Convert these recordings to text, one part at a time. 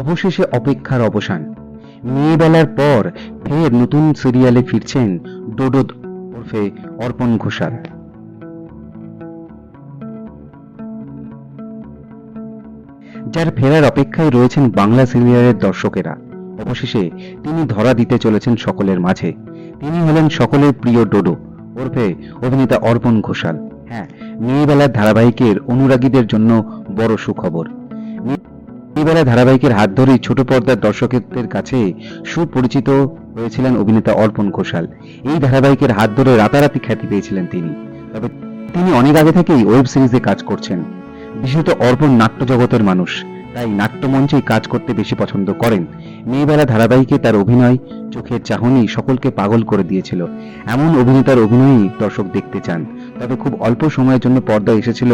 অবশেষে অপেক্ষার অবসান। মেয়েবেলার পর ফের নতুন সিরিয়ালে ফিরছেন ডোডো ওরফে অর্পণ ঘোষাল। যার ফেরার অপেক্ষায় রয়েছেন বাংলা সিরিয়ালের দর্শকেরা। অবশেষে তিনি ধরা দিতে চলেছেন সকলের মাঝে। তিনি হলেন সকলের প্রিয় ডোডো ওরফে অভিনেতা অর্পণ ঘোষাল। হ্যাঁ মেয়েবেলার ধারাবাহিকের অনুরাগীদের জন্য বড় সুখবর। মেয়েবেলা ধারাবাহিকের হাত ধরেই ছোট পর্দার দর্শকদের কাছে সুপরিচিত হয়েছিলেন অভিনেতা অর্পণ ঘোষাল। এই ধারাবাহিকের হাত ধরে রাতারাতি খ্যাতি পেয়েছিলেন তিনি। তবে তিনি অনেক আগে থেকেই ওয়েব সিরিজে কাজ করছেন। বিশেষত অর্পণ নাট্য জগতের মানুষ, তাই নাট্যমঞ্চেই কাজ করতে বেশি পছন্দ করেন। মেয়েবেলা ধারাবাহিকে তার অভিনয় চোখের চাহনি সকলকে পাগল করে দিয়েছিল। এমন অভিনেতার অভিনয়ই দর্শক দেখতে চান। তবে খুব অল্প সময়ের জন্য পর্দায় এসেছিল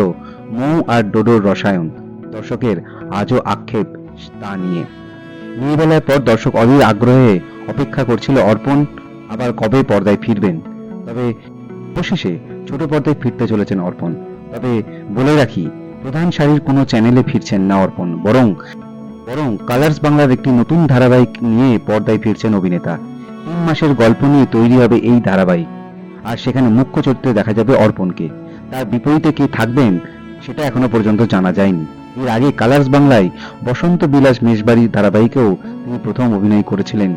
মৌ আর ডোডোর রসায়ন। দর্শকের আজও আক্ষেপ তা নিয়ে। মেয়েবেলার পর দর্শক অধীর আগ্রহে অপেক্ষা করছিল অর্পণ, আবার কবে পর্দায় ফিরবেন? তবে অবশেষে ছোট পর্দায় ফিরতে চলেছেন অর্পণ। তবে বলে রাখি, প্রধান সারির কোনো চ্যানেলে ফিরছেন না অর্পণ, বরং বরং কালার্স বাংলার একটি নতুন ধারাবাহিক নিয়ে পর্দায় ফিরছেন অভিনেতা। তিন মাসের গল্প নিয়ে তৈরি হবে এই ধারাবাহিক। আর সেখানে মুখ্য চরিত্রে দেখা যাবে অর্পণকে। তার বিপরীতে কে থাকবেন, সেটা এখনও পর্যন্ত জানা যায়নি। এর আগে কালার্স বাংলায় বসন্ত বিলাস মেশবাড়ি ধারাবাহিকেও তিনি প্রথম অভিনয় করেছিলেন।